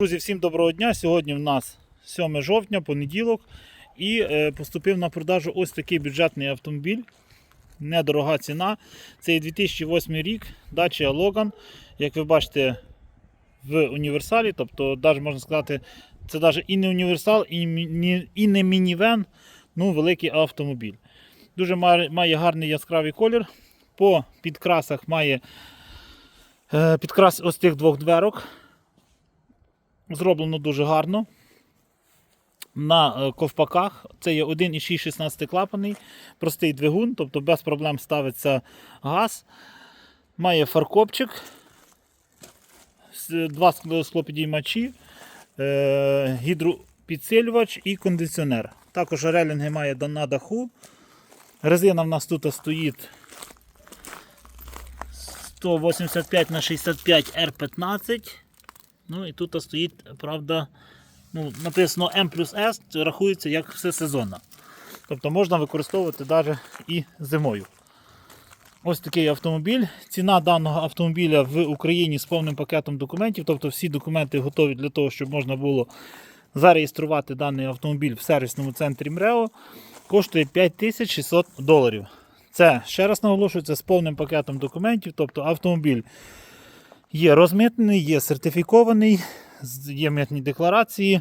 Друзі, всім доброго дня. Сьогодні в нас 7 жовтня, понеділок. І е, поступив на продажу ось такий бюджетний автомобіль. Недорога ціна. Це 2008 рік, Dacia Logan. Як ви бачите, в універсалі. Тобто, навіть можна сказати, це навіть і не універсал, і, не мінівен, ну великий автомобіль. Дуже має, має гарний яскравий колір. По підкрасах має е, підкрас ось тих двох дверок. Зроблено дуже гарно. На е, ковпаках це є 1,6 16 клапаний, простий двигун, тобто без проблем ставиться газ. Має фаркопчик, два скло- склопідіймачі, е, гідропідсилювач і кондиціонер. Також релінги має на даху. Резина в нас тут стоїть 185 на 65 R15. Ну і тут стоїть, правда, ну, написано M плюс S, це рахується як всесезонна. Тобто можна використовувати навіть і зимою. Ось такий автомобіль. Ціна даного автомобіля в Україні з повним пакетом документів, тобто всі документи готові для того, щоб можна було зареєструвати даний автомобіль в сервісному центрі МРЕО, коштує 5600 доларів. Це, ще раз наголошую, з повним пакетом документів, тобто автомобіль є розмитнений, є сертифікований, є митні декларації.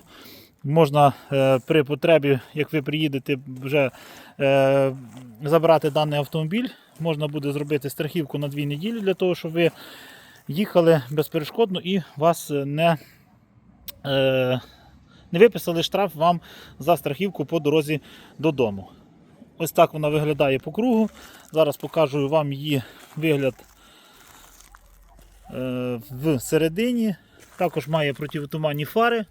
Можна е, при потребі, як ви приїдете, вже е, забрати даний автомобіль. Можна буде зробити страхівку на дві неділі для того, щоб ви їхали безперешкодно і вас не, е, не виписали штраф вам за страхівку по дорозі додому. Ось так вона виглядає по кругу. Зараз покажу вам її вигляд е, всередині. Також має противотуманні фари.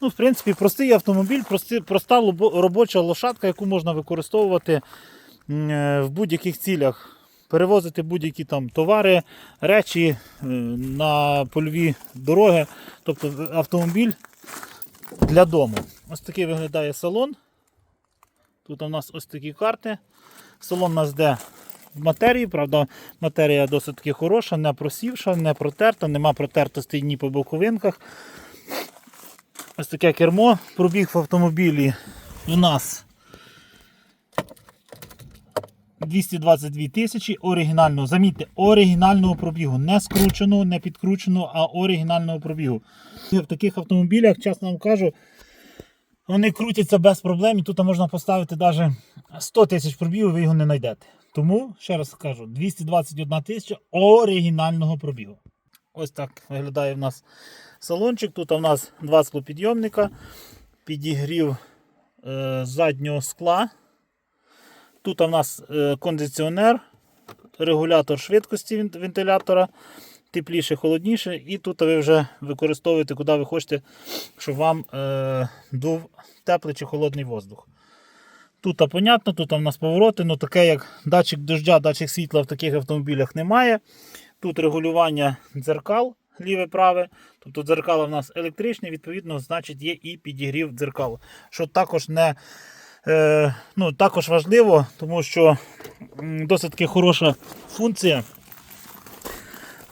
Ну, в принципі, простий автомобіль, прости, проста робоча лошадка, яку можна використовувати е, в будь-яких цілях. Перевозити будь-які там товари, речі е, на польові дороги. Тобто автомобіль для дому. Ось такий виглядає салон. Тут у нас ось такі карти. Салон у нас йде в матерії, правда, матерія досить таки хороша, не просівша, не протерта, нема протертостей ні по боковинках. Ось таке кермо. Пробіг в автомобілі у нас 222 тисячі оригінального. Замітьте, оригінального пробігу. Не скрученого, не підкрученого, а оригінального пробігу. В таких автомобілях, чесно вам кажу, вони крутяться без проблем, і тут можна поставити навіть 100 тисяч пробігу, ви його не знайдете. Тому, ще раз кажу, 221 тисяча оригінального пробігу. Ось так виглядає в нас салончик. Тут у нас два склопідйомника, підігрів е, заднього скла. Тут у нас е, кондиціонер, регулятор швидкості вентилятора, тепліше, холодніше. І тут ви вже використовуєте, куди ви хочете, щоб вам е, дув теплий чи холодний воздух. Тут а, понятно, тут у нас повороти, ну таке як датчик дождя, датчик світла в таких автомобілях немає. Тут регулювання дзеркал ліве праве. Тобто дзеркала в нас електричні, відповідно, значить є і підігрів дзеркал. Що також не е, ну, також важливо, тому що досить таки хороша функція.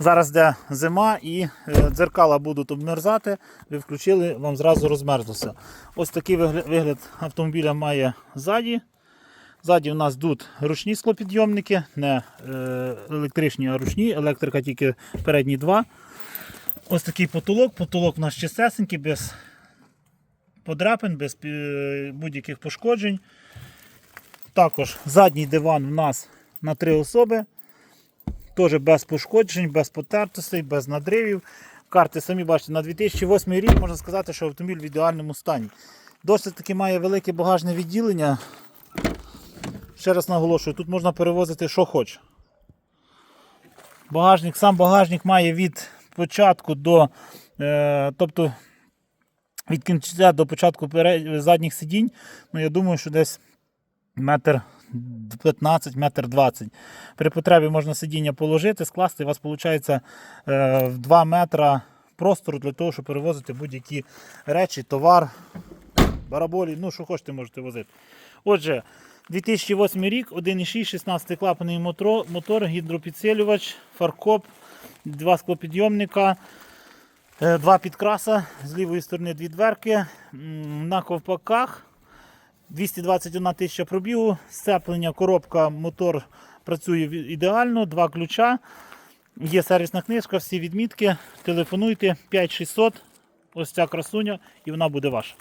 Зараз йде зима і е, дзеркала будуть обмерзати. Ви включили, вам зразу розмерзлося. Ось такий вигляд автомобіля має ззаді. Ззаді у нас тут ручні склопідйомники, не е, електричні, а ручні, електрика тільки передні два. Ось такий потолок. Потолок у нас чистесенький, без подряпин, без е, будь-яких пошкоджень. Також задній диван у нас на три особи. Теж без пошкоджень, без потертостей, без надривів. Карти самі бачите, на 2008 рік можна сказати, що автомобіль в ідеальному стані. Досить таки має велике багажне відділення. Ще раз наголошую, тут можна перевозити що хоч. Багажник, сам багажник має від початку до, е, тобто від кінця до початку задніх сидінь. Ну, я думаю, що десь метр 15, метр 20. При потребі можна сидіння положити, скласти, і у вас виходить е, 2 метра простору для того, щоб перевозити будь-які речі, товар, бараболі, ну що хочете, можете возити. Отже, 2008 рік, 1,6, 16 клапаний мотор, мотор, гідропідсилювач, фаркоп, два склопідйомника. Е, Два підкраса, з лівої сторони дві дверки. На ковпаках 221 тисяча пробігу, сцеплення, коробка, мотор працює ідеально, два ключа. Є сервісна книжка, всі відмітки. Телефонуйте 5600. Ось ця красуня, і вона буде ваша.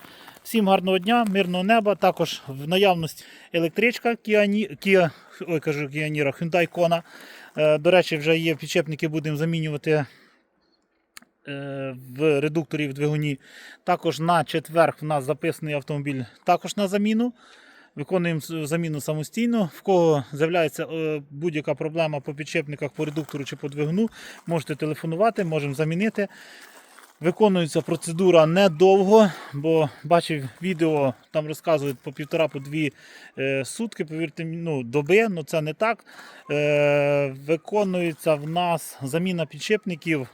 Всім гарного дня, мирного неба. Також в наявності електричка Kia, Kia, ой, кажу, Kia Niro, Hyundai Kona. Е, До речі, вже є підчепники, будемо замінювати в редукторі в двигуні. Також на четверг в нас записаний автомобіль також на заміну. Виконуємо заміну самостійно. В кого з'являється е, будь-яка проблема по підчепниках, по редуктору чи по двигуну, можете телефонувати, можемо замінити. Виконується процедура недовго, бо бачив відео, там розказують по півтора по дві е, сутки, повірте, ну, доби, але це не так. Е, виконується в нас заміна підшипників.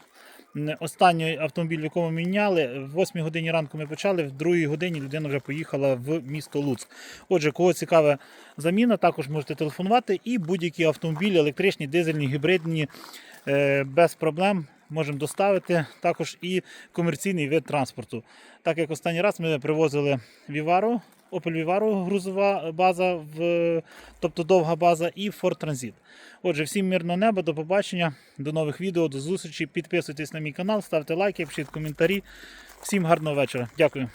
Останній автомобіль, в якому міняли, в 8 годині ранку ми почали, в 2 годині людина вже поїхала в місто Луцьк. Отже, кого цікава заміна, також можете телефонувати. І будь-які автомобілі, електричні, дизельні, гібридні, е, без проблем можемо доставити. Також і комерційний вид транспорту. Так як останній раз ми привозили Вівару, Opel Vivaro, грузова база, в, тобто довга база, і Ford Transit. Отже, всім мирного неба, до побачення, до нових відео, до зустрічі. Підписуйтесь на мій канал, ставте лайки, пишіть коментарі. Всім гарного вечора. Дякую.